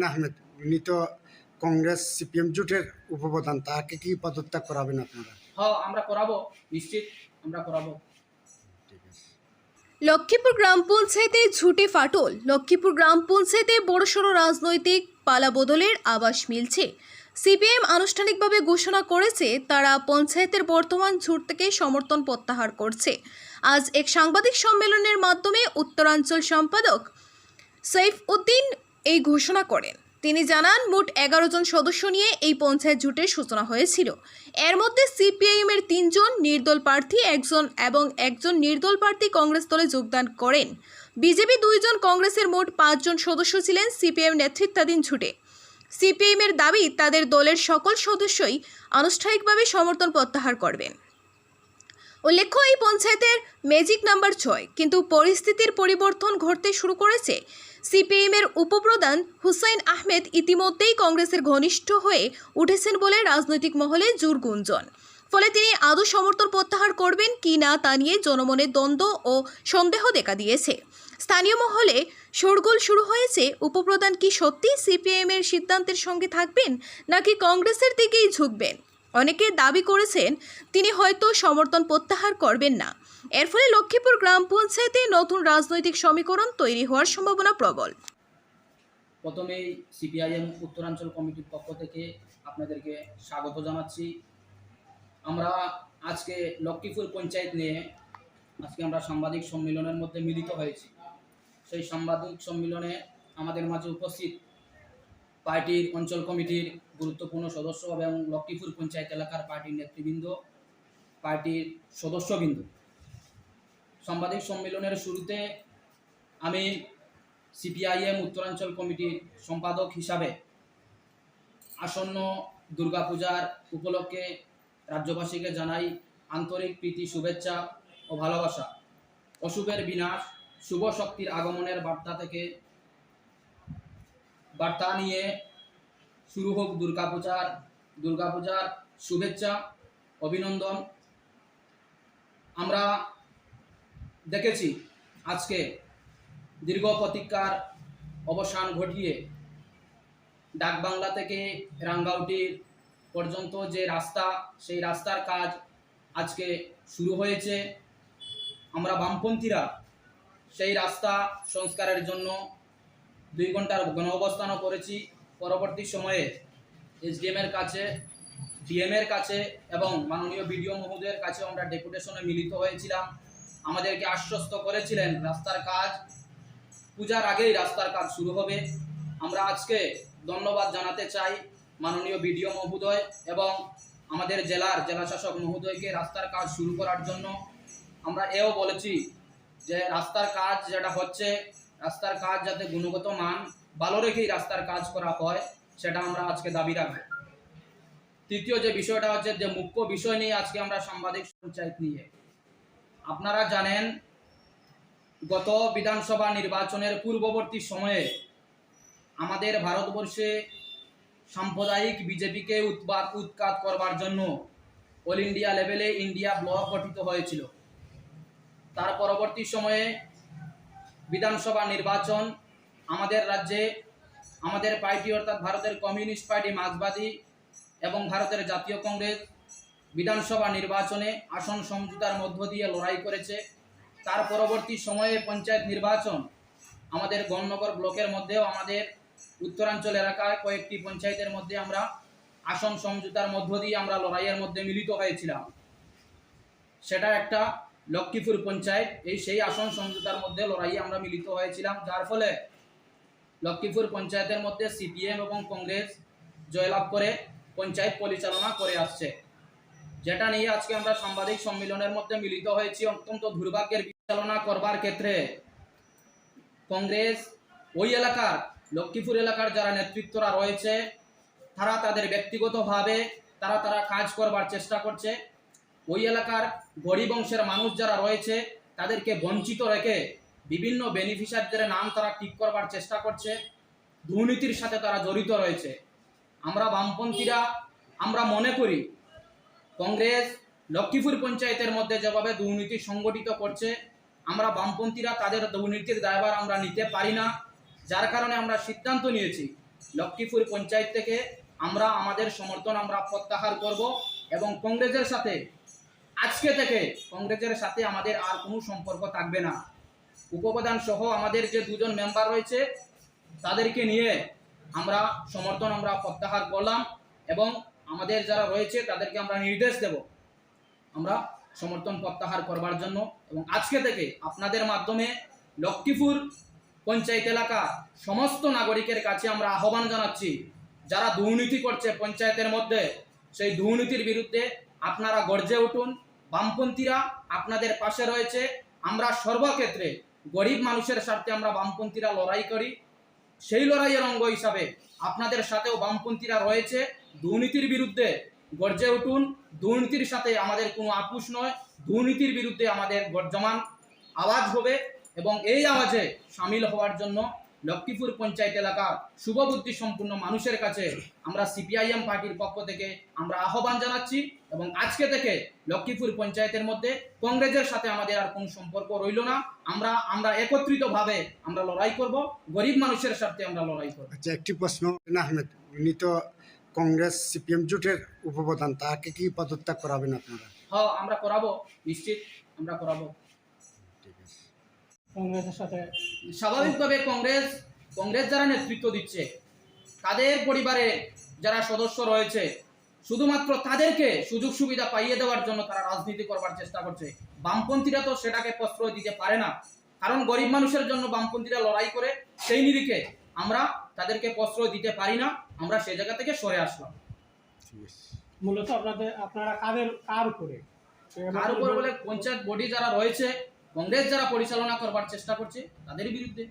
না আহমেদ উনি তো কংগ্রেস সিপিএম জোটের উপপ্রধান তাকে কি পদত্যাগ করাবেন আপনারা? হ্যাঁ আমরা করাবো নিশ্চিত আমরা করাবো। লক্ষ্মীপুর গ্রাম পঞ্চায়েতে ঝুটে ফাটল। লক্ষ্মীপুর গ্রাম পঞ্চায়েতে বড়সড় রাজনৈতিক পালাবদলের আবাস মিলছে। সিপিএম আনুষ্ঠানিকভাবে ঘোষণা করেছে তারা পঞ্চায়েতের বর্তমান ঝুট থেকে সমর্থন প্রত্যাহার করছে। আজ এক সাংবাদিক সম্মেলনের মাধ্যমে উত্তরাঞ্চল সম্পাদক সৈফ উদ্দিন এই ঘোষণা করেন। তিনি জানান, মোট এগারো জন সদস্য নিয়ে এই পঞ্চায়েত জোটের সূচনা হয়েছিল। এর মধ্যে সিপিআইএম এর তিনজন নির্দল প্রার্থী একজন এবং একজন নির্দল প্রার্থী কংগ্রেস দলে যোগদান করেন। বিজেপি দুইজন, কংগ্রেসের মোট পাঁচজন সদস্য ছিলেন সিপিএম নেতৃত্বাধীন জোটে। সিপিআইএম এর দাবি, তাদের দলের সকল সদস্যই আনুষ্ঠানিকভাবে সমর্থন প্রত্যাহার করবেন। উল্লেখ্য, এই পঞ্চায়েতের ম্যাজিক নাম্বার ছয়, কিন্তু পরিস্থিতির পরিবর্তন ঘটতে শুরু করেছে। সিপিএম এর উপপ্রধান হুসাইন আহমেদ ইতিমধ্যেই কংগ্রেসের ঘনিষ্ঠ হয়ে উঠেছেন বলে রাজনৈতিক মহলে জোর গুঞ্জন। ফলে তিনি আদৌ সমর্থন প্রত্যাহার করবেন কি না তা নিয়ে জনমনে দ্বন্দ্ব ও সন্দেহ দেখা দিয়েছে। স্থানীয় মহলে শোরগোল শুরু হয়েছে। উপপ্রধান কি সত্যি সিপিএম এর সিদ্ধান্তের সঙ্গে থাকবেন, নাকি কংগ্রেসের দিকেই ঝুঁকবেন? অনেকে দাবি করেছেন তিনি হয়তো সমর্থন প্রত্যাহার করবেন না। এর ফলে লক্ষ্মীপুর গ্রাম পঞ্চায়েতে নতুন রাজনৈতিক সমীকরণ তৈরি হওয়ার সম্ভাবনা প্রবল। প্রথমেই সিপিআইএম উত্তরাঞ্চল কমিটির পক্ষ থেকে আপনাদেরকে স্বাগত জানাচ্ছি। আমরা আজকে লক্ষ্মীপুর পঞ্চায়েত নিয়ে আজকে আমরা সাংবাদিক সম্মেলনের মধ্যে মিলিত হয়েছি। সেই সাংবাদিক সম্মেলনে আমাদের মাঝে উপস্থিত পার্টির অঞ্চল কমিটির গুরুত্বপূর্ণ সদস্য এবং লক্ষ্মীপুর পঞ্চায়েত এলাকার পার্টির নেতৃবৃন্দ, পার্টির সদস্যবৃন্দ। সাংবাদিক সম্মেলনের শুরুতে আমি সিপিআইএম উত্তরাঞ্চল কমিটির সম্পাদক হিসাবে আসন্ন দুর্গাপূজার উপলক্ষে রাজ্যবাসীকে জানাই আন্তরিক প্রীতি, শুভেচ্ছা ও ভালোবাসা। অশুভের বিনাশ, শুভ শক্তির আগমনের বার্তা থেকে বার্তা নিয়ে শুরু হোক দুর্গাপূজার দুর্গাপূজার শুভেচ্ছা, অভিনন্দন। আমরা দেখেছি আজকে দীর্ঘ প্রতীক্ষার অবসান ঘটিয়ে ডাকবাংলা থেকে রাঙ্গাউটির পর্যন্ত যে রাস্তা, সেই রাস্তার কাজ আজকে শুরু হয়েছে। আমরা বামপন্থীরা সেই রাস্তা সংস্কারের জন্য দুই ঘণ্টার গণ অবস্থানও করেছি। পরবর্তী সময়ে এসডিএম এর কাছে ডিএম এর কাছে এবং মাননীয় বিডিও মহোদয়ের কাছে আমরা ডেপুটেশনে মিলিত হয়েছিলাম। আমাদেরকে আশ্বস্ত করেছিলেন রাস্তার কাজ। পূজার আগেই রাস্তার কাজ শুরু হবে। আমরা আজকে ধন্যবাদ জানাতে চাই মাননীয় বিডিও মহোদয় এবং আমাদের জেলার জেলা শাসক মহোদয়কে রাস্তার কাজ শুরু করার জন্য। আমরা এও বলেছি যে রাস্তার কাজ যেটা হচ্ছে রাস্তার কাজ যাতে গুণগত মান ভালো রেখেই রাস্তার কাজ করা হয়, সেটা আমরা আজকে দাবি রাখব। তৃতীয় যে বিষয়টা হচ্ছে যে মুখ্য বিষয় নিয়ে আজকে আমরা সাংবাদিক পঞ্চায়েত নিয়ে। আপনারা জানেন, গত বিধানসভা নির্বাচনের পূর্ববর্তী সময়ে আমাদের ভারতবর্ষে সাম্প্রদায়িক বিজেপিকে উৎপাত উৎখাত করবার জন্য অল ইন্ডিয়া লেভেলে ইন্ডিয়া ব্লক গঠিত হয়েছিল। তার পরবর্তী সময়ে বিধানসভা নির্বাচন, আমাদের রাজ্যে, আমাদের পার্টি অর্থাৎ ভারতের কমিউনিস্ট পার্টি মার্ক্সবাদী এবং ভারতের জাতীয় কংগ্রেস বিধানসভা নির্বাচনে আসন সমঝোতার মধ্য দিয়ে লড়াই করেছে। তার পরবর্তী সময়ে পঞ্চায়েত নির্বাচন আমাদের গণনগর ব্লকের মধ্যেও আমাদের উত্তরাঞ্চল এলাকায় কয়েকটি পঞ্চায়েতের মধ্যে আমরা আসন সমঝোতার মধ্য দিয়ে আমরা লড়াইয়ের মধ্যে মিলিত হয়েছিলাম। সেটা একটা লক্ষ্মীপুর পঞ্চায়েত, এই সেই আসন সমঝোতার মধ্যে লড়াইয়ে আমরা মিলিত হয়েছিলাম। যার ফলে লক্ষ্মীপুর পঞ্চায়েতের মধ্যে সিপিএম এবং কংগ্রেস জয়লাভ করে পঞ্চায়েত পরিচালনা করে আসছে। যেটা নিয়ে আজকে আমরা সাংবাদিক সম্মেলনের মধ্যে মিলিত হয়েছি, অত্যন্ত দুর্ভাগ্যের বিচালনা করবার ক্ষেত্রে কংগ্রেস ওই এলাকার, লক্ষ্মীপুর এলাকার যারা নেতৃত্বরা রয়েছে, তারা তাদের ব্যক্তিগতভাবে, তারা তারা কাজ করবার চেষ্টা করছে। ওই এলাকার গরিব অংশের মানুষ যারা রয়েছে, তাদেরকে বঞ্চিত রেখে বিভিন্ন বেনিফিশিয়ারদের নাম তারা ঠিক করবার চেষ্টা করছে। দুর্নীতির সাথে তারা জড়িত রয়েছে। আমরা বামপন্থীরা, আমরা মনে করি, কংগ্রেস লক্ষ্মীপুর পঞ্চায়েতের মধ্যে যেভাবে দুর্নীতি সংগঠিত করছে, আমরা বামপন্থীরা তাদের দুর্নীতির দায়ভার আমরা নিতে পারি না। যার কারণে আমরা সিদ্ধান্ত নিয়েছি, লক্ষ্মীপুর পঞ্চায়েত থেকে আমরা, আমাদের সমর্থন আমরা প্রত্যাহার করব এবং কংগ্রেসের সাথে আজকে থেকে কংগ্রেসের সাথে আমাদের আর কোনো সম্পর্ক থাকবে না। উপপ্রধান সহ আমাদের যে দুজন মেম্বার রয়েছে, তাদেরকে নিয়ে আমরা সমর্থন আমরা প্রত্যাহার করলাম এবং আমাদের যারা রয়েছে, তাদেরকে আমরা নির্দেশ দেব আমরা সমর্থন প্রত্যাহার করবার জন্য এবং আজকে থেকে আপনাদের মাধ্যমে লক্ষ্মীপুর পঞ্চায়েত এলাকা সমস্ত নাগরিকের কাছে আমরা আহ্বান জানাচ্ছি, যারা দুর্নীতি করছে পঞ্চায়েতের মধ্যে, সেই দুর্নীতির বিরুদ্ধে আপনারা গর্জে উঠুন, বামপন্থীরা আপনাদের পাশে রয়েছে। আমরা সর্বক্ষেত্রে গরিব মানুষের স্বার্থে আমরা বামপন্থীরা লড়াই করি। সেই লড়াইয়ের অঙ্গ হিসাবে আপনাদের সাথেও বামপন্থীরা রয়েছে। দুর্নীতির বিরুদ্ধে গর্জে উঠুন। দুর্নীতির সাথে আমাদের কোনো আপুষ নয়। দুর্নীতির বিরুদ্ধে আমাদের গর্জমান আওয়াজ হবে এবং এই আওয়াজে সামিল হওয়ার জন্য লক্ষ্মীপুর পঞ্চায়েত এলাকার শুভবুদ্ধি সম্পূর্ণ মানুষের কাছে আমরা সিপিআইএম পার্টির পক্ষ থেকে আমরা আহ্বান জানাচ্ছি এবং আজকে থেকে লক্ষ্মীপুর পঞ্চায়েতের মধ্যে কংগ্রেসের সাথে আমাদের আর কোনো সম্পর্ক রইল না। আমরা আমরা একত্রিতভাবে আমরা লড়াই করব গরিব মানুষের স্বার্থে আমরা লড়াই করব। আচ্ছা একটি প্রশ্ন আহমেদ উনি তো কংগ্রেস সিপিএম জোটের উপপ্রধান তাকে কি পদত্যাগ করাবেন আপনারা? হ্যাঁ আমরা করাবো নিশ্চিত আমরা করাবো। কংগ্রেসের সাথে। স্বাভাবিকভাবে কংগ্রেস কংগ্রেস যারা নেতৃত্ব দিচ্ছে তাদের পরিবারে যারা সদস্য রয়েছে শুধুমাত্র তাদেরকে সুযোগ সুবিধা পাইয়ে দেওয়ার জন্য তারা রাজনীতি করবার চেষ্টা করছে। বামপন্থীরা তো সেটাকে প্রশ্রয় দিতে পারে না। কারণ গরিব মানুষের জন্য বামপন্থীরা লড়াই করে সেই নিরিখে আমরা তাদেরকে প্রশ্রয় দিতে পারি না আমরা সেই জায়গা থেকে সরে আসলাম। মূলত আপনাদের আপনারা কাদের কার উপরে? কার উপর বলে পঞ্চায়েত বডি যারা রয়েছে কংগ্রেস যারা পরিচালনা করবার চেষ্টা করছে তাদের বিরুদ্ধে।